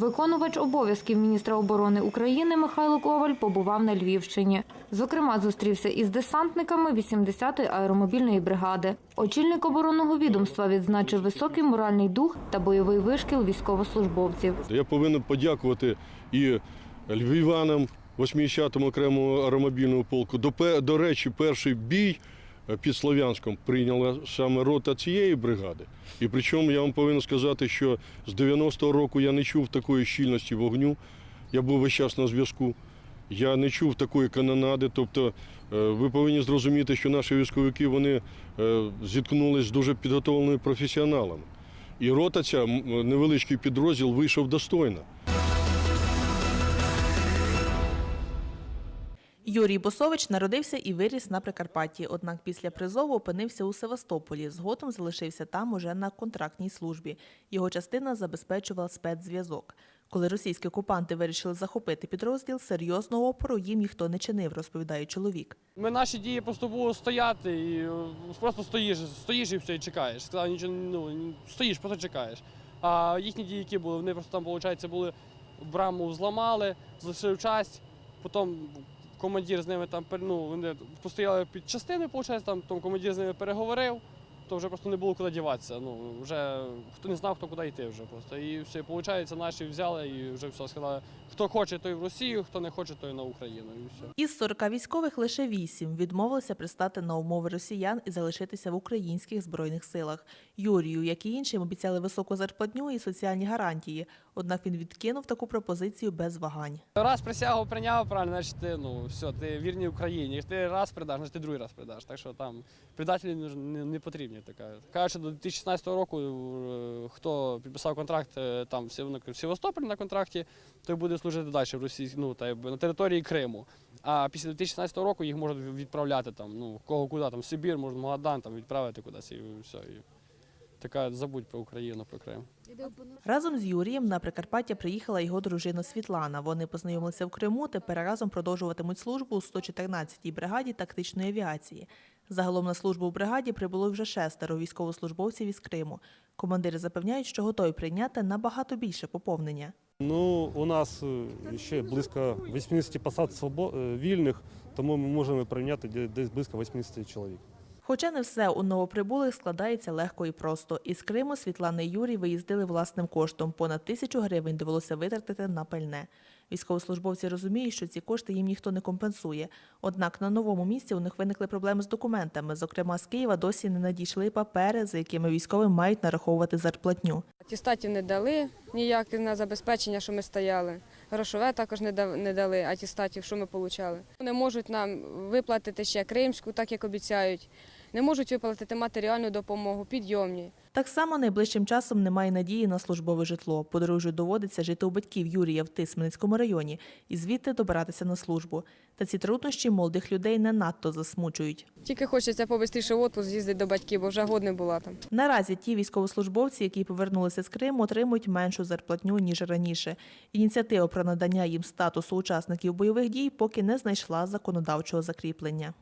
Виконувач обов'язків міністра оборони України Михайло Коваль побував на Львівщині. Зокрема, зустрівся із десантниками 80-ї аеромобільної бригади. Очільник оборонного відомства відзначив високий моральний дух та бойовий вишкіл військовослужбовців. Я повинен подякувати і львів'янам 80-му окремому аеромобільному полку. До, до речі, перший бій під Слов'янськом прийняла саме рота цієї бригади. І причому я вам повинен сказати, що з 90-го року я не чув такої щільності вогню. Я був весь час на зв'язку. Я не чув такої канонади. Тобто, е, ви повинні зрозуміти, що наші військовики вони е, зіткнулися з дуже підготовленими професіоналами. І рота ця, невеличкий підрозділ, вийшов достойно. Юрій Босович народився і виріс на Прикарпатті, однак після призову опинився у Севастополі. Згодом залишився там уже на контрактній службі. Його частина забезпечувала спецзв'язок. Коли російські окупанти вирішили захопити підрозділ, серйозного опору їм ніхто не чинив, розповідає чоловік. Ми наші дії просто було стояти і е, просто стоїш, стоїш і все, і чекаєш. Сказав, нічого, ну, стоїш, просто чекаєш. А їхні дії, які були, вони просто там, виходить, були браму зламали, залишив часть, потім командир з ними там ну, вони постояли під частини, виходить, там, там командир з ними переговорив, то вже просто не було куди діватися. Ну, вже хто не знав, хто куди йти вже просто. І все, виходить, наші взяли і вже все сказали, хто хоче, той в Росію, хто не хоче, той на Україну. І все. Із 40 військових лише 8 відмовилися пристати на умови росіян і залишитися в українських збройних силах. Юрію, як і іншим, обіцяли високу зарплатню і соціальні гарантії. Однак він відкинув таку пропозицію без вагань. Раз присягу прийняв, правильно, значить ти, ну, все, ти вірний Україні. Ти раз придаш, значить ти другий раз придаш. Так що там предателі не, не, не. Така. Кажуть, що до 2016 року е, хто підписав контракт е, там в Севастополі на контракті, той буде служити далі в Росії, ну, та, на території Криму. А після 2016 року їх можуть відправляти там, ну, кого куди, там, Сибір, може, в Магадан, там, відправити кудись і все. Така забудь про Україну, про Крим. Разом з Юрієм на Прикарпаття приїхала його дружина Світлана. Вони познайомилися в Криму. Тепер разом продовжуватимуть службу у 114-й бригаді тактичної авіації. Загалом на службу в бригаді прибуло вже шестеро військовослужбовців із Криму. Командири запевняють, що готові прийняти набагато більше поповнення. Ну, у нас е, ще близько 80 посад е, вільних, тому ми можемо прийняти десь близько 80 чоловік. Хоча не все у новоприбулих складається легко і просто. Із Криму Світлана і Юрій виїздили власним коштом. Понад тисячу гривень довелося витратити на пальне. Військовослужбовці розуміють, що ці кошти їм ніхто не компенсує. Однак на новому місці у них виникли проблеми з документами. Зокрема, з Києва досі не надійшли папери, за якими військові мають нараховувати зарплатню. Атестатів не дали ніяк на забезпечення, що ми стояли. Грошове також не дав- не дали атестатів, що ми отримали. Не можуть нам виплатити ще кримську, так як обіцяють. Не можуть виплатити матеріальну допомогу, підйомні. Так само найближчим часом немає надії на службове житло. Подружжю доводиться жити у батьків Юрія в Тисменницькому районі і звідти добиратися на службу. Та ці труднощі молодих людей не надто засмучують. Тільки хочеться побистріше в отпуск з'їздити до батьків, бо вже год не була там. Наразі ті військовослужбовці, які повернулися з Криму, отримують меншу зарплатню ніж раніше. Ініціатива про надання їм статусу учасників бойових дій поки не знайшла законодавчого закріплення.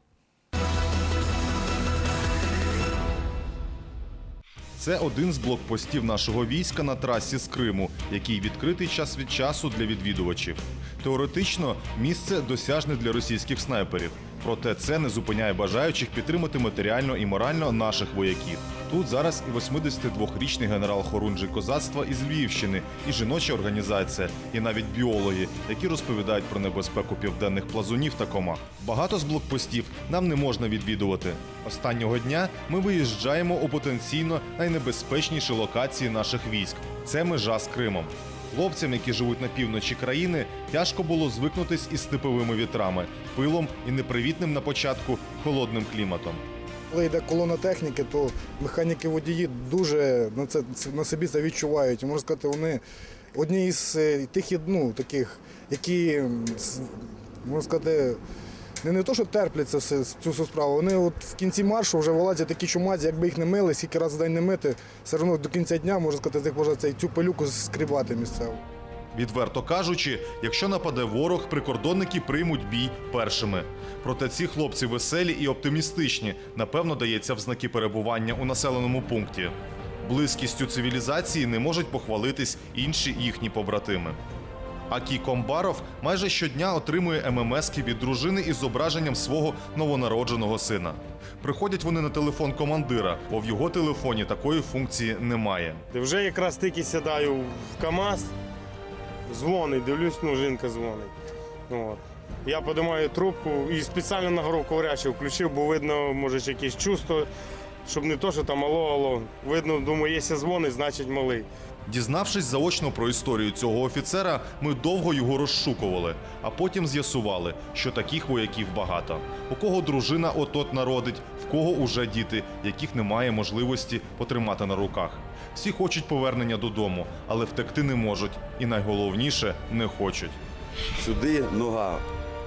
Це один з блокпостів нашого війська на трасі з Криму, який відкритий час від часу для відвідувачів. Теоретично місце досяжне для російських снайперів. Проте це не зупиняє бажаючих підтримати матеріально і морально наших вояків. Тут зараз і 82-річний генерал Хорунжий козацтва із Львівщини, і жіноча організація, і навіть біологи, які розповідають про небезпеку південних плазунів та комах. Багато з блокпостів нам не можна відвідувати. Останнього дня ми виїжджаємо у потенційно найнебезпечніші локації наших військ. Це межа з Кримом. Хлопцям, які живуть на півночі країни, тяжко було звикнутись із степовими вітрами, пилом і непривітним на початку холодним кліматом. Коли йде колона техніки, то механіки водії дуже на це на собі це відчувають. Можна сказати, вони одні із е, тих ну, таких, які можна сказати. Не, не то, що терплять це все- цю справу. Вони от в кінці маршу вже вилазять такі чумазі, якби їх не мили, скільки разів в день не мити, все одно до кінця дня, можна сказати, з них можна цей- цю пилюку скрібати місцево. Відверто кажучи, якщо нападе ворог, прикордонники приймуть бій першими. Проте ці хлопці веселі і оптимістичні, напевно, дається в знаки перебування у населеному пункті. Близькістю цивілізації не можуть похвалитись інші їхні побратими. Акі Комбаров майже щодня отримує ММСки від дружини із зображенням свого новонародженого сина. Приходять вони на телефон командира, бо в його телефоні такої функції немає. Вже якраз тільки сідаю в КАМАЗ, дзвонить, дивлюсь, ну жінка дзвонить. От. Я подимаю трубку і спеціально на гору говорячу включив, бо видно, може, якесь чувство, щоб не то, що там алло, алло. Видно, думаю, якщо дзвонить, значить малий. Дізнавшись заочно про історію цього офіцера, ми довго його розшукували, а потім з'ясували, що таких вояків багато. У кого дружина от-от народить, в кого уже діти, яких немає можливості потримати на руках. Всі хочуть повернення додому, але втекти не можуть, і найголовніше не хочуть. Сюди нога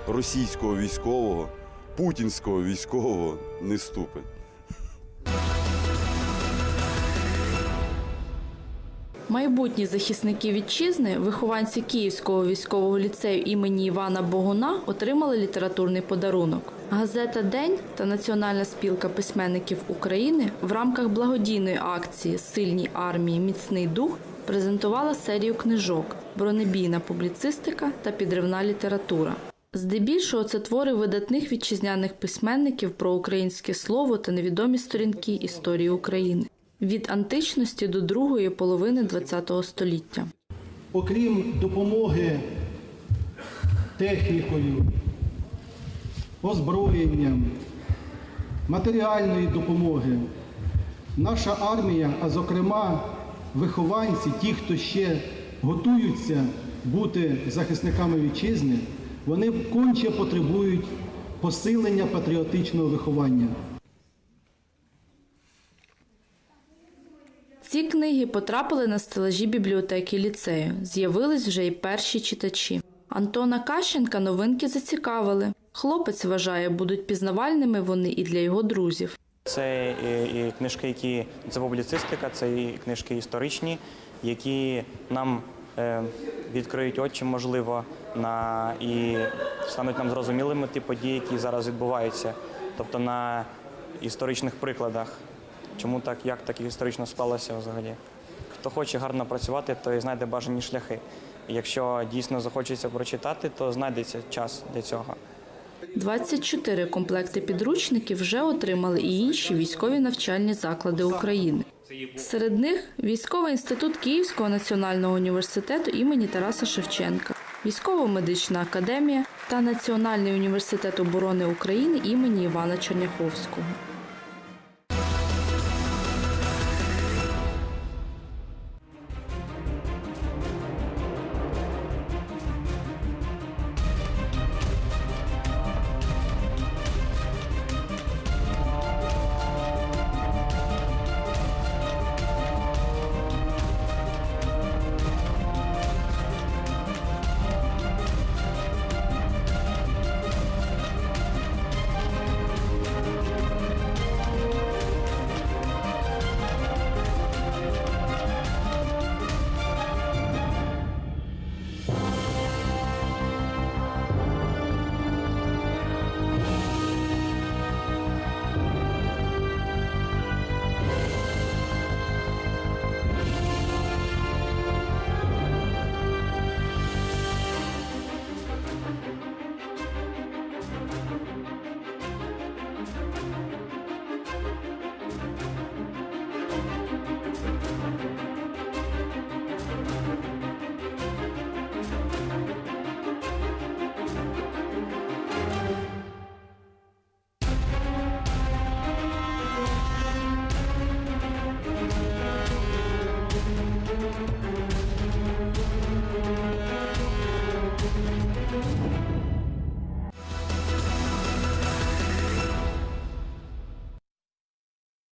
російського військового, путінського військового не ступить. Майбутні захисники вітчизни, вихованці Київського військового ліцею імені Івана Богуна, отримали літературний подарунок. Газета День та Національна спілка письменників України в рамках благодійної акції Сильній армії міцний дух презентувала серію книжок Бронебійна публіцистика та підривна література. Здебільшого це твори видатних вітчизняних письменників про українське слово та невідомі сторінки історії України від античності до другої половини ХХ століття. окрім допомоги технікою, озброєнням, матеріальної допомоги, наша армія, а зокрема вихованці, ті, хто ще готуються бути захисниками вітчизни, вони конче потребують посилення патріотичного виховання. Ці книги потрапили на стелажі бібліотеки ліцею. З'явились вже й перші читачі. Антона Кащенка новинки зацікавили. Хлопець вважає, будуть пізнавальними вони і для його друзів. Це і, і книжки, які це публіцистика, це і книжки історичні, які нам е, відкриють очі, можливо, на і стануть нам зрозумілими ті події, які зараз відбуваються, тобто на історичних прикладах. Чому так, як так історично склалося взагалі? Хто хоче гарно працювати, той знайде бажані шляхи. Якщо дійсно захочеться прочитати, то знайдеться час для цього. 24 комплекти підручників вже отримали і інші військові навчальні заклади України. Серед них Військовий інститут Київського національного університету імені Тараса Шевченка, Військово-медична академія та Національний університет оборони України імені Івана Черняховського.